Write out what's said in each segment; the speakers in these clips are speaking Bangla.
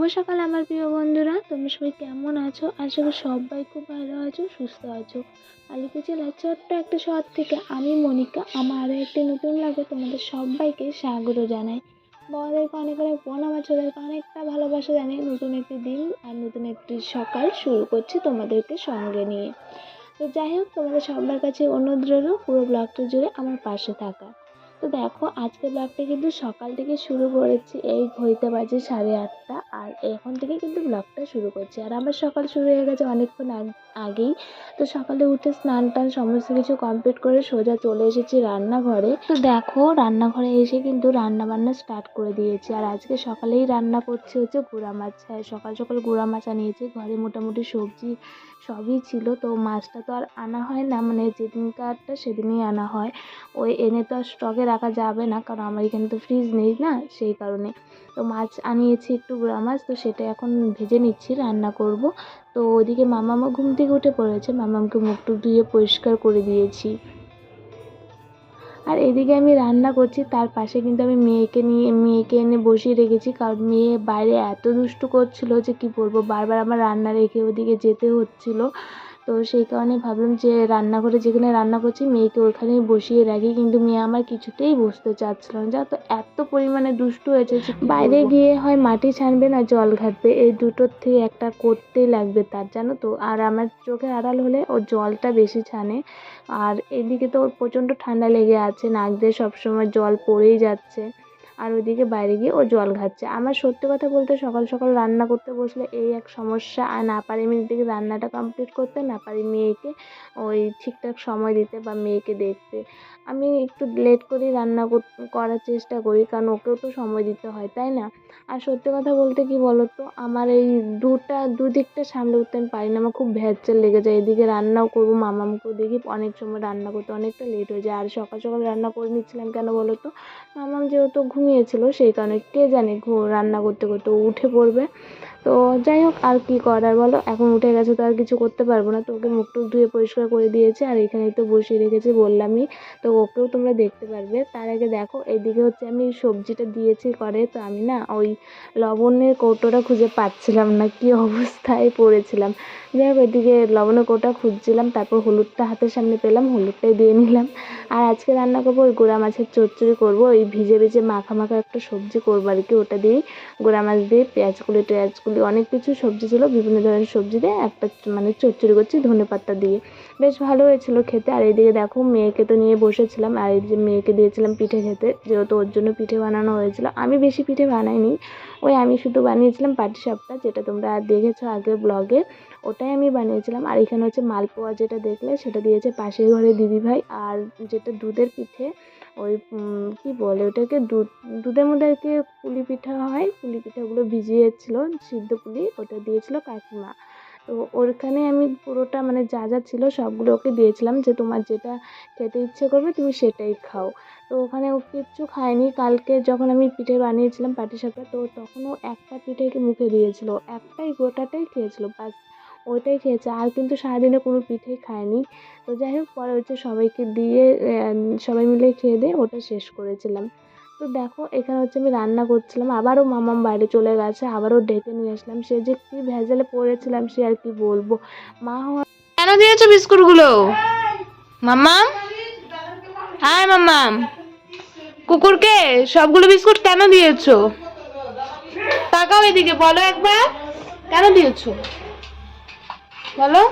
শুভ সকাল আমার প্রিয় বন্ধুরা, তোমরা সবাই কেমন আছো? আশা করি সবাই খুব ভালো আছো, সুস্থ আছো। আলিপুর জেলার ছোট্ট একটা শহর থেকে আমি মনিকা, আমার আরও একটি নতুন লাগে তোমাদের সবাইকে স্বাগত জানাই। বড়দেরকে অনেক অনেক বোন আমার ছোটোদেরকে অনেকটা ভালোবাসা জানিয়ে নতুন একটি দিন আর নতুন একটি সকাল শুরু করছি তোমাদেরকে সঙ্গে নিয়ে। তো যাই হোক, তোমাদের সবার কাছে অনুরোধ রইল পুরো ব্লগটা জুড়ে আমার পাশে থাকা। তো দেখো আজকে ব্লগটা কিন্তু সকাল থেকে শুরু করেছি। এই ঘড়িতে বাজে সাড়ে আটটা আর এখন থেকে কিন্তু ব্লগটা শুরু করছি। আর আমার সকাল শুরু হয়ে গেছে অনেকক্ষণ আগ- আগেই। তো সকালে উঠে স্নান টান সমস্ত কিছু কমপ্লিট করে সোজা চলে এসেছি রান্নাঘরে। তো দেখো, রান্নাঘরে এসে কিন্তু রান্না বান্না স্টার্ট করে দিয়েছি। আর আজকে সকালেই রান্না করছি হচ্ছে গুঁড়া মাছ। হ্যাঁ সকাল সকাল গুঁড়া মাছ আনিয়েছি। ঘরে মোটামুটি সবজি সবই ছিল। তো মাছটা তো আর আনা হয় না। মানে যেদিনকারটা সেদিনই আনা হয়। ওই এনে তো আর স্টকে রাখা যাবে না, কারণ আমার এখানে তো ফ্রিজ নেই না, সেই কারণে। তো মাছ আনিয়েছি একটু গুঁড়া মাছ, তো সেটা এখন ভেজে নিচ্ছি, রান্না করব। তো ওইদিকে মামামা ঘুম থেকে উঠে পড়েছে, মামামকে মুখ টুক ধুয়ে পরিষ্কার করে দিয়েছি। আর এদিকে আমি রান্না করছি, তার পাশে কিন্তু আমি মেয়েকে নিয়ে, মেয়েকে এনে বসিয়ে রেখেছি, কারণ মেয়ে বাইরে এত দুষ্টু করছিল যে কি বলব, বারবার আমার রান্না রেখে ওদিকে যেতে হচ্ছিল। তো সেই কারণে ভাবলাম যে রান্নাঘরে যেখানে রান্না করছি মেয়েকে ওইখানেই বসিয়ে রাখি। কিন্তু মেয়ে আমার কিছুতেই বসতে চাচ্ছিল না। জানো তো এত পরিমাণে দুষ্টু হয়েছে যে বাইরে গিয়ে হয় মাটি ছানবে না জল ঘাটবে এই দুটোর থেকে একটা করতেই লাগবে তার জানো তো? আর আমার চোখের আড়াল হলে ও জলটা বেশি ছানে। আর এদিকে তো ওর প্রচণ্ড ঠান্ডা লেগে আছে নাক দিয়ে সবসময় জল পড়েই যাচ্ছে। আর ওইদিকে বাইরে গিয়ে ও জল খাচ্ছে। আমার সত্যি কথা বলতে সকাল সকাল রান্না করতে বসলে এই এক সমস্যা, আর না পারি আমি রান্নাটা কমপ্লিট করতে না পারি মেয়েকে ওই ঠিকঠাক সময় দিতে বা মেয়েকে দেখতে। আমি একটু লেট করেই রান্না কর- করার চেষ্টা করি, কারণ ওকেও তো সময় দিতে হয়, তাই না? আর সত্যি কথা বলতে কি বলো তো আমার এই দুটা, দুদিকটা সামলে উঠতে আমি পারি না, আমার খুব ভ্যাজাল লেগে যায়, এদিকে রান্নাও করব, মামামকেও দেখি, অনেক সময় রান্না করতে অনেকটা লেট হয়ে যায়, আর সকাল সকাল রান্না করে নিচ্ছিলাম কেন বলো তো মামাম যেহেতু ঘুমিয়েছিল, সেই কারণে কে জানে রান্না করতে করতে উঠে পড়বে তো যাই হোক, আর কি করার বলো? এখন উঠে গেছে তো আর কিছু করতে পারব না। তো ওকে মুখ টুক ধুয়ে পরিষ্কার করে দিয়েছে আর এখানেই তো বসিয়ে রেখেছি বললামই। তো ওকেও তোমরা দেখতে পারবে। তার আগে দেখো, এদিকে হচ্ছে আমি সবজিটা দিয়েছি করে তো আমি না ওই লবণের কৌটোটা খুঁজে পাচ্ছিলাম না, কি অবস্থায় পড়েছিলাম। যাই হোক, এদিকে লবণের কৌটা খুঁজছিলাম, তারপর হলুদটা হাতের সামনে পেলাম, হলুদটাই দিয়ে নিলাম। আর আজকে রান্না করব ওই গোড়া মাছের চচ্চড়ি করব। ওই ভিজে ভিজে মাখা মাখা একটা সবজি করব আর কি, ওটা দিয়েই। গুঁড়া মাছ দিয়ে পেঁয়াজকুলি টেয়াজকুলি অনেক কিছু সবজি ছিল, বিভিন্ন ধরনের সবজি দিয়ে একটা মানে চচ্চড়ি করছি ধনে পাতা দিয়ে। বেশ ভালো হয়েছিল খেতে। আর এদিকে দেখো, মেয়েকে তো নিয়ে বসেছিলাম, আর এই যে মেয়েকে দিয়েছিলাম পিঠে খেতে, যেহেতু ওর জন্য পিঠে বানানো হয়েছিল। আমি বেশি পিঠে বানাইনি, ওই আমি শুধু বানিয়েছিলাম পাটিসাপটা যেটা তোমরা দেখেছ আগে ব্লগে ওটাই আমি বানিয়েছিলাম। আর এখানে হচ্ছে মালপোয়া যেটা দেখলে, সেটা দিয়েছে পাশের ঘরে দিদিভাই। আর যেটা দুধের পিঠে ওই কি বলে ওটাকে দুধ, দুধের মধ্যে আর কি পুলি পিঠা হয়, পুলি পিঠাগুলো ভিজিয়েছিল, সিদ্ধ পুলি, ওটা দিয়েছিল কাকিমা। তো ওখানে আমি পুরোটা মানে যা যা ছিল সবগুলো ওকে দিয়েছিলাম যে তোমার যেটা খেতে ইচ্ছে করবে তুমি সেটাই খাও। তো ওখানে ও কিচ্ছু খায়নি। কালকে যখন আমি পিঠে বানিয়েছিলাম পাটিসাপটা, তো তখন ও একটা পিঠে মুখে দিয়েছিল, একটাই গোটাটাই খেয়েছিল, বাস। ওইটাই খেয়েছে। আর কিন্তু সারাদিনে কোনো পিঠেই খায়নি। তো যাই হোক, পরে হচ্ছে সবাইকে দিয়ে সবাই মিলে খেয়ে দিয়ে ওটা শেষ করেছিলাম। তো দেখো, এখানে হচ্ছে আমি রান্না করছিলাম। আবারও মামাম বাইরে চলে গেছে, আবারও ডেকে নিয়ে আসলাম। সে যে কি ভেজালে পড়েছিলাম, সে আর কি বলব। মা কেন দিয়েছ বিস্কুটগুলো? মাম্মাম হাই মাম্মাম কুকুরকে, সবগুলো বিস্কুট কেন দিয়েছ? তাকাও এদিকে, বলো একবার। কেন দিয়েছ? বলো?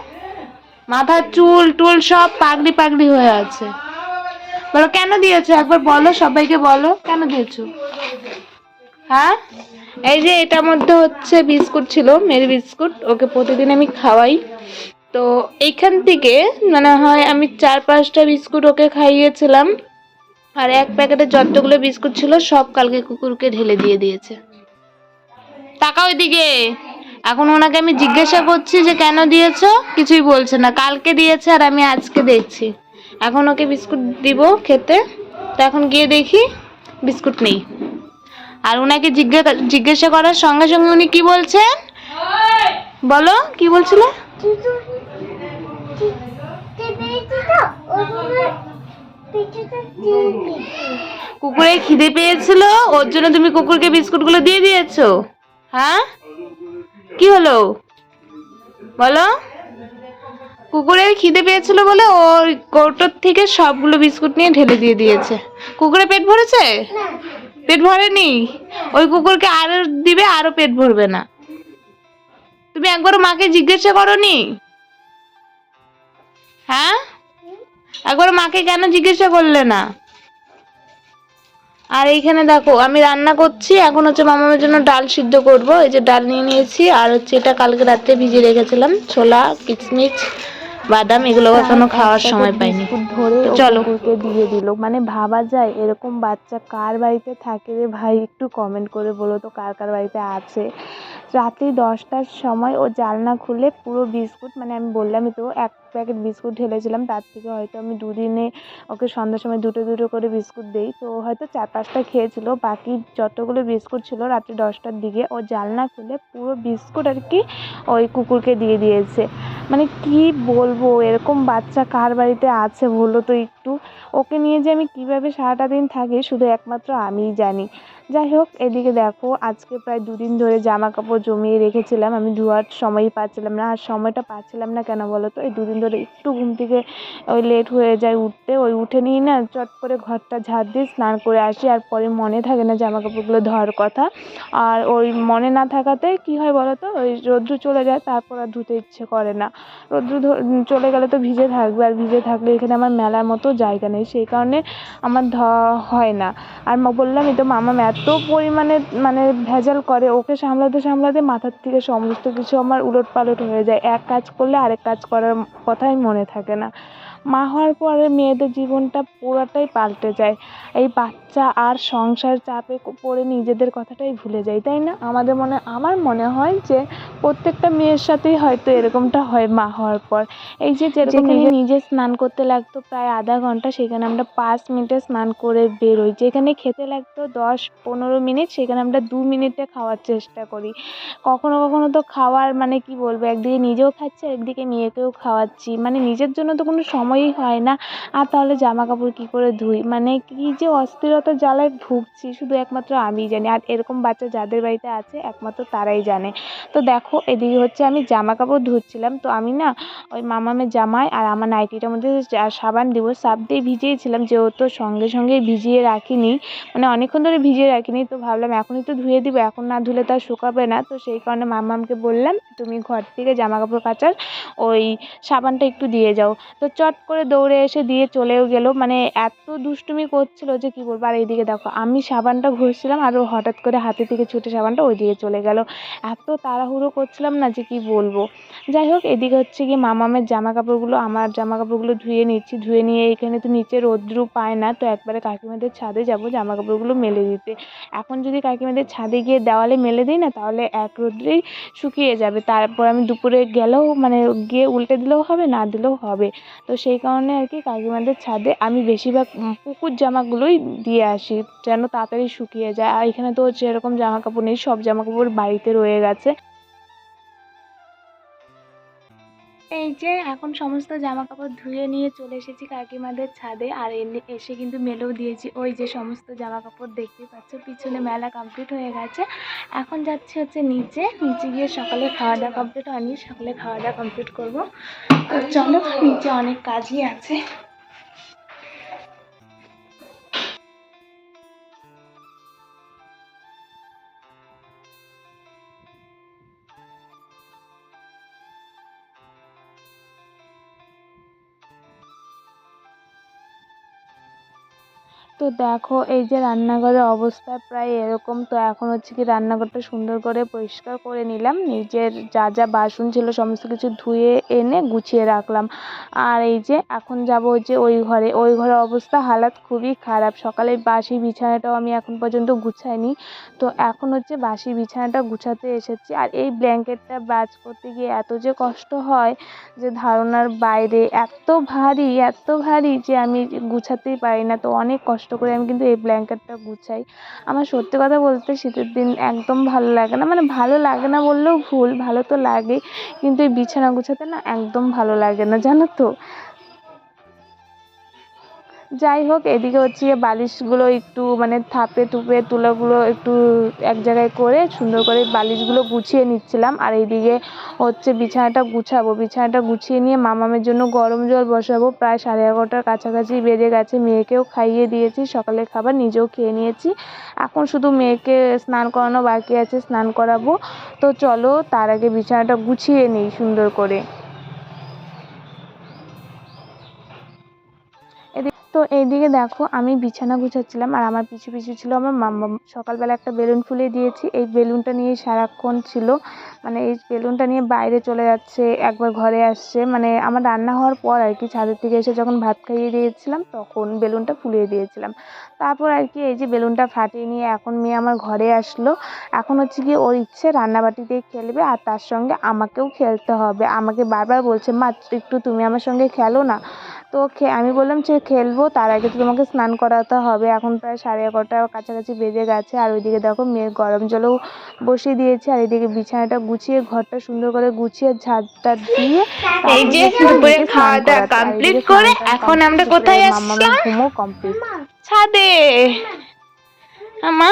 মাথার চুল, টুল সব পাগড়ি পাগড়ি হয়ে আছে। বলো, কেন দিয়েছ? একবার বলো, সবাইকে বলো, কেন দিয়েছ? হ্যাঁ? এই যে এটার মধ্যে হচ্ছে বিস্কুট ছিল, মেরি বিস্কুট, ওকে প্রতিদিন আমি খাওয়াই। তো এইখান থেকে মানে হয় আমি চার পাঁচটা বিস্কুট ওকে খাইয়েছিলাম, আর এক প্যাকেটে যতগুলো বিস্কুট ছিল, সব কালকে কুকুরকে ঢেলে দিয়ে দিয়েছে। তাকাও ওইদিকে। এখন ওনাকে আমি জিজ্ঞাসা করছি যে কেন দিয়েছ? কিছুই বলছে না। কালকে দিয়েছে আর আমি আজকে দেখছি এখন ওকে বিস্কুট দিব খেতে। তো এখন গিয়ে দেখি, বিস্কুট নেই। আর ওনাকে জিজ্ঞাসা জিজ্ঞাসা করার সঙ্গে সঙ্গে উনি কি বলছেন? বলো, কি বলছিলে? কুকুরে খিদে পেয়েছিল, ওর জন্য তুমি কুকুরকে বিস্কুটগুলো দিয়ে দিয়েছ। হ্যাঁ? কি হলো? বলো। কুকুরের খিদে পেয়েছিল বলে ওর কৌটোর থেকে সবগুলো বিস্কুট নিয়ে ঢেলে দিয়ে দিয়েছে। কুকুরে পেট ভরেছে? পেট ভরেনি? ওই কুকুরকে আরও দিবে, আরও পেট ভরবে না। তুমি একবারও মাকে জিজ্ঞাসা করনি? হ্যাঁ? একবার মাকে কেন জিজ্ঞাসা করলে না? আর এইখানে দেখো আমি রান্না করছি এখন হচ্ছে মামামের জন্য ডাল সিদ্ধ করব। এই যে ডাল নিয়ে নিয়েছি আর হচ্ছে এটা কালকে রাত্রে ভিজিয়ে রেখেছিলাম ছোলা কিচমিচ বাদাম এগুলো এখনও খাওয়ার সময় পাইনি। ধরে চলো। দিয়ে দিল। মানে ভাবা যায় এরকম বাচ্চা কার বাড়িতে থাকে রে ভাই? একটু কমেন্ট করে বলো তো কার কার বাড়িতে আছে? রাত্রি দশটার সময় ও জানলা খুলে পুরো বিস্কুট মানে আমি বললামই তো, এক প্যাকেট বিস্কুট ঢেলেছিলাম, তার থেকে হয়তো আমি দুদিনে ওকে সন্ধ্যার সময় দুটো দুটো করে বিস্কুট দিই। তো হয়তো চার পাঁচটা খেয়েছিল, বাকি যতগুলো বিস্কুট ছিল রাত্রি দশটার দিকে ও জানলা খুলে পুরো বিস্কুট আর কি ওই কুকুরকে দিয়ে দিয়েছে। মানে কি বলব, এরকম বাচ্চা কার বাড়িতে আছে বলো তো একটু? ওকে নিয়ে যে আমি কীভাবে সারাটা দিন থাকি শুধু একমাত্র আমিই জানি। যাই হোক এদিকে দেখো, আজকে প্রায় দুদিন ধরে জামা কাপড় জমিয়ে রেখেছিলাম। আমি ধোয়ার সময়ই পাচ্ছিলাম না, আর সময়টা পাচ্ছিলাম না কেন বলো তো? এই দুদিন ধরে একটু ঘুম থেকে ওই লেট হয়ে যায় উঠতে। ওই উঠে নিই না চট করে ঘরটা ঝাড় দিয়ে স্নান করে আসি, আর পরে মনে থাকে না জামা কাপড়গুলো ধোয়ার কথা। আর ওই মনে না থাকাতে কি হয় বলো তো? ওই রোদ্রু চলে যায়, তারপর আর ধুতে ইচ্ছে করে না। রোদ্রু চলে গেলে তো ভিজে থাকবে, আর ভিজে থাকলে এখানে আমার মেলার মতো জায়গা নেই। সেই কারণে আমার ধোয়া হয় না। আর মা এই তো মামা এত পরিমাণে মানে ভেজাল করে, ওকে সামলাতে সামলাতে মাথার থেকে সমস্ত কিছু আমার উলট পালট হয়ে যায়। এক কাজ করলে আরেক কাজ করার কথাই মনে থাকে না। মা হওয়ার পরে মেয়েদের জীবনটা পুরোটাই পাল্টে যায়। এই বাচ্চা আর সংসার চাপে পড়ে নিজেদের কথাটাই ভুলে যায় তাই না? আমাদের মনে আমার মনে হয় যে প্রত্যেকটা মেয়ের সাথেই হয়তো এরকমটা হয় মা হওয়ার পর। এই যে যেরকম নিজে স্নান করতে লাগতো প্রায় আধা ঘণ্টা সেখানে আমরা পাঁচ মিনিটে স্নান করে বেরোই। যেখানে খেতে লাগতো দশ পনেরো মিনিট সেখানে আমরা দু মিনিটে খাওয়ার চেষ্টা করি। কখনো কখনো তো খাওয়ার মানে কি বলব একদিকে নিজেও খাচ্ছি একদিকে মেয়েকেও খাওয়াচ্ছি। মানে নিজের জন্য তো কোনো সময়ই হয় না। আর তাহলে জামা কাপড় কী করে ধুই? মানে কি যে অস্থিরতার জ্বালায় ভুগছি, শুধু একমাত্র আমিই জানি। আর এরকম বাচ্চা যাদের বাড়িতে আছে, একমাত্র তারাই জানে। তো দেখো, এদিকে হচ্ছে আমি জামা কাপড় ধুচ্ছিলাম। তো আমি না ওই মামামের জামায় আর আমার নাইটিটার মধ্যে সাবান দিব সাব দিয়ে ভিজিয়েছিলাম। যেহেতু সঙ্গে সঙ্গে ভিজিয়ে রাখিনি মানে অনেকক্ষণ ধরে ভিজিয়ে রাখিনি, তো ভাবলাম এখনই তো ধুয়ে দিব। এখন না ধুলে তো আর শুকাবে না। তো সেই কারণে মামামকে বললাম, তুমি ঘর থেকে জামা কাপড় কাচার, ওই সাবানটা একটু দিয়ে যাও। তো চট করে দৌড়ে এসে দিয়ে চলেও গেল। মানে এত দুষ্টুমি করছিল যে কি বলব? আর এইদিকে দেখো, আমি সাবানটা ঘষছিলাম আর ও হঠাৎ করে হাতে থেকে ছুটে সাবানটা ওই দিকে চলে গেল। এত তাড়াহুড়ো করছিলাম না যে কি বলব? যাই হোক, এদিকে হচ্ছে কি মামামের জামা কাপড়গুলো আমার জামা কাপড়গুলো ধুয়ে নিচ্ছি। ধুয়ে নিয়ে এখানে তো নিচে রোদ্রু পায় না, তো একবারে কাকিমাদের ছাদে যাব জামা কাপড়গুলো মেলে দিতে। এখন যদি কাকিমাদের ছাদে গিয়ে দেওয়ালে মেলে দিই না, তাহলে এক রোদ্রেই শুকিয়ে যাবে। তারপর আমি দুপুরে গেলেও মানে গিয়ে উল্টে দিলেও হবে, না দিলেও হবে। তো সেই কারণে আর কি কাকিমাদের ছাদে আমি বেশিরভাগ পুকুর জামাগুলোই দিয়ে আসি, যেন তাড়াতাড়ি শুকিয়ে যায়। আর এখানে তো সেরকম জামা কাপড় নেই, সব জামা কাপড় বাড়িতে রয়ে গেছে। এই যে এখন সমস্ত জামা কাপড় ধুয়ে নিয়ে চলে এসেছি কাকিমাদের ছাদে, আর এসে কিন্তু মেলেও দিয়েছি। ওই যে সমস্ত জামা কাপড় দেখতে পাচ্ছ, পিছনে মেলা কমপ্লিট হয়ে গেছে। এখন যাচ্ছি হচ্ছে নিচে। নিচে গিয়ে সকালে খাওয়া দাওয়া কমপ্লিট হয়নি, সকালে খাওয়া দাওয়া কমপ্লিট করব চলো, নিচে অনেক কাজই আছে। তো দেখো, এই যে রান্নাঘরের অবস্থা প্রায় এরকম। তো এখন হচ্ছে কি রান্নাঘরটা সুন্দর করে পরিষ্কার করে নিলাম। নিজের যা যা বাসন ছিল সমস্ত কিছু ধুয়ে এনে গুছিয়ে রাখলাম। আর এই যে এখন যাব যে ওই ঘরে। ওই ঘরের অবস্থা, হালাত খুবই খারাপ। সকালে বাসি বিছানাটাও আমি এখন পর্যন্ত গুছাইনি। তো এখন হচ্ছে বাসি বিছানাটা গুছাতে এসেছি। আর এই ব্ল্যাঙ্কেটটা বাজ করতে গিয়ে এত যে কষ্ট হয় যে ধারণার বাইরে, এত ভারী এত ভারী যে আমি গুছাতেই পারি না। তো অনেক কষ্ট করে আমি কিন্তু এই ব্ল্যাঙ্কেটটা গুছাই। আমার সত্যি কথা বলতে শীতের দিন একদম ভালো লাগে না। মানে ভালো লাগে না বললেও ভুল, ভালো তো লাগে কিন্তু এই বিছানা গুছাতে না একদম ভালো লাগে না, জানো তো? যাই হোক, এদিকে হচ্ছে বালিশগুলো একটু মানে থাপে টুপে তুলোগুলো একটু এক জায়গায় করে সুন্দর করে বালিশগুলো গুছিয়ে নিচ্ছিলাম। আর এইদিকে হচ্ছে বিছানাটা গুছাবো। বিছানাটা গুছিয়ে নিয়ে মামামের জন্য গরম জল বসাবো। প্রায় সাড়ে এগারোটার কাছাকাছি বেজে গেছে। মেয়েকেও খাইয়ে দিয়েছি, সকালের খাবার নিজেও খেয়ে নিয়েছি। এখন শুধু মেয়েকে স্নান করানো বাকি আছে, স্নান করাবো। তো চলো, তার আগে বিছানাটা গুছিয়ে নিই সুন্দর করে। তো এইদিকে দেখো, আমি বিছানা গুছাচ্ছিলাম আর আমার পিছু পিছু ছিল আমার মাম্মা। সকালবেলা একটা বেলুন ফুলিয়ে দিয়েছি। এই বেলুনটা নিয়ে সারাক্ষণ ছিল। মানে এই বেলুনটা নিয়ে বাইরে চলে যাচ্ছে, একবার ঘরে আসছে। মানে আমার রান্না হওয়ার পর আর কি ছাদের থেকে এসে যখন ভাত খাইয়ে দিয়েছিলাম, তখন বেলুনটা ফুলিয়ে দিয়েছিলাম। তারপর আর কি এই যে বেলুনটা ফাটিয়ে নিয়ে এখন মেয়ে আমার ঘরে আসলো। এখন হচ্ছে কি ওর ইচ্ছে রান্নাবাটি দিয়ে খেলবে আর তার সঙ্গে আমাকেও খেলতে হবে। আমাকে বারবার বলছে, মা, একটু তুমি আমার সঙ্গে খেলো না। তো আমি বললাম যে খেলব তার আগে তো তোমাকে স্নান করাতে হবে। এখন প্রায় সাড়ে এগারোটার কাছাকাছি বেজে গেছে আর ওইদিকে দেখো মেয়ের গরম জলও বসিয়ে দিয়েছে আর এদিকে বিছানাটা গুছিয়ে ঘরটা সুন্দর করে গুছিয়ে ঝাড়টা দিয়ে এই যে দুপুরে খাওয়া দাওয়া কমপ্লিট করে এখন আমরা কোথায় কমপ্লিট ছাদে। আমা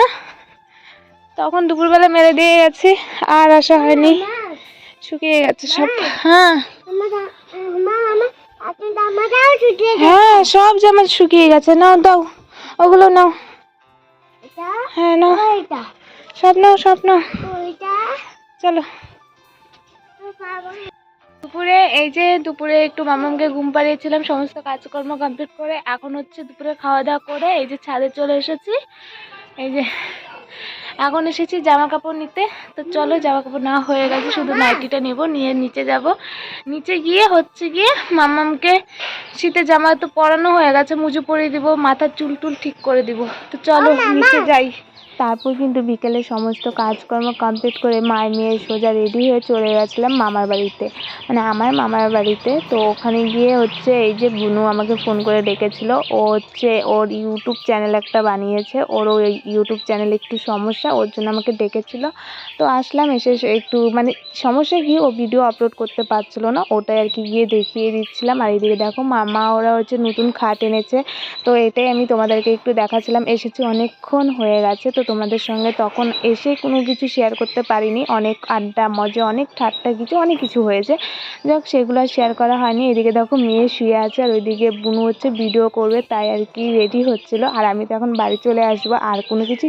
তখন দুপুরবেলা মেরে দিয়ে গেছে আর আসা হয়নি। শুকিয়ে গেছে সব। হ্যাঁ। হ্যাঁ সব জামা শুকিয়ে গেছে। নাও দাও ওগুলো নাও। হ্যাঁ নাও। সব নাও সব নাও। চলো। দুপুরে এই যে দুপুরে একটু মামামকে ঘুম পাড়িয়েছিলাম সমস্ত কাজকর্ম কমপ্লিট করে এখন হচ্ছে দুপুরে খাওয়া দাওয়া করে এই যে ছাদে চলে এসেছি। এই যে এখন এসেছি জামা কাপড় নিতে। তো চলো জামা কাপড় না হয়ে গেছে শুধু নাইটিটা নেব নিয়ে নিচে যাব। নিচে গিয়ে হচ্ছে গিয়ে মামামকে শীতের জামা তো পরানো হয়ে গেছে মুজু পরিয়ে দিব মাথার চুল টুল ঠিক করে দিব। তো চলো নিচে যাই। তারপর কিন্তু বিকেলে সমস্ত কাজকর্ম কমপ্লিট করে মায়ের মেয়ে সোজা রেডি হয়ে চলে গেছিলাম মামার বাড়িতে। মানে আমার মামার বাড়িতে। তো ওখানে গিয়ে হচ্ছে এই যে বুনু আমাকে ফোন করে ডেকেছিল। ও হচ্ছে ওর ইউটিউব চ্যানেল একটা বানিয়েছে। ওর ওই ইউটিউব চ্যানেলে একটু সমস্যা, ওর জন্য আমাকে ডেকেছিল। তো আসলাম, এসে এসে একটু মানে সমস্যা কি, ও ভিডিও আপলোড করতে পারছিল না। ওটাই আর কি গিয়ে দেখিয়ে দিচ্ছিলাম। আর এদিকে দেখো মামা, ওরা হচ্ছে নতুন খাট এনেছে। তো এটাই আমি তোমাদেরকে একটু দেখাচ্ছিলাম এসেছি অনেকক্ষণ হয়ে গেছে। তো তোমাদের সঙ্গে তখন এসে কোনো কিছু শেয়ার করতে পারিনি। অনেক আড্ডা, মজা, অনেক ঠাট্টা কিছু, অনেক কিছু হয়েছে। যাক, সেগুলো শেয়ার করা হয়নি। এদিকে দেখো মেয়ে শুয়ে আছে আর ওইদিকে বুনু হচ্ছে ভিডিও করবে, তাই আর কি রেডি হচ্ছিল। আর আমি তো এখন বাড়ি চলে আসব, আর কোনো কিছু